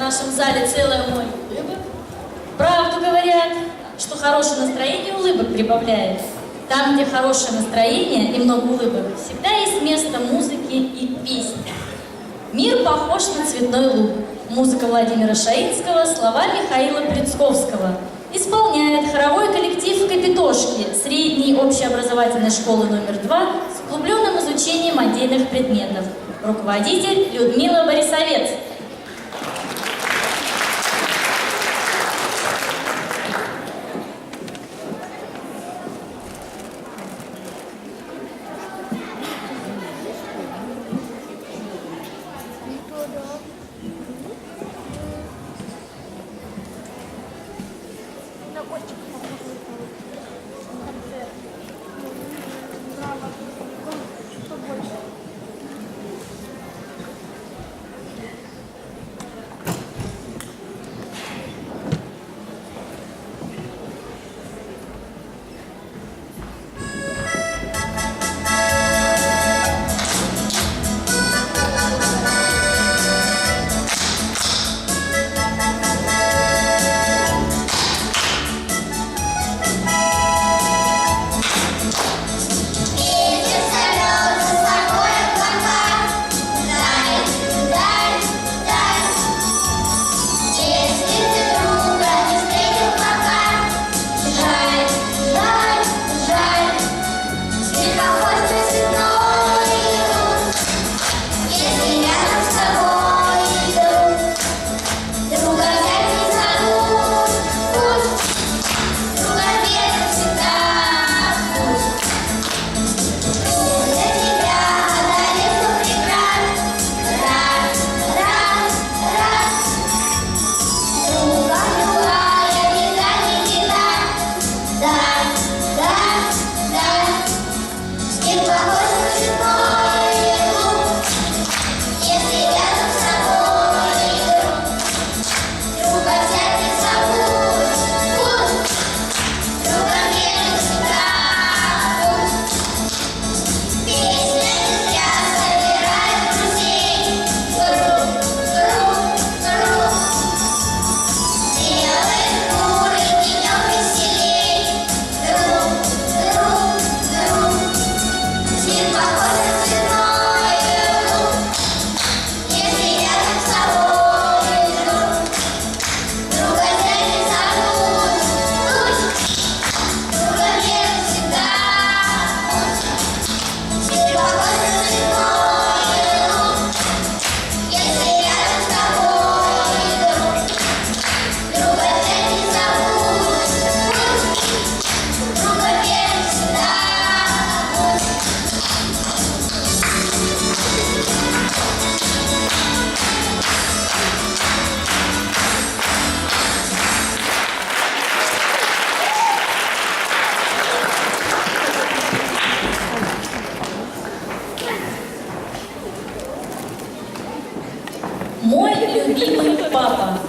в нашем зале целое море улыбок. Правду говорят, что хорошее настроение улыбок прибавляет. Там, где хорошее настроение и много улыбок, всегда есть место музыки и песни. Мир похож на цветной луг. Музыка Владимира Шаинского, слова Михаила Прицковского. Исполняет хоровой коллектив «Капитошки» средней общеобразовательной школы номер два с углубленным изучением отдельных предметов. Руководитель Людмила Борисовец. і моя папа.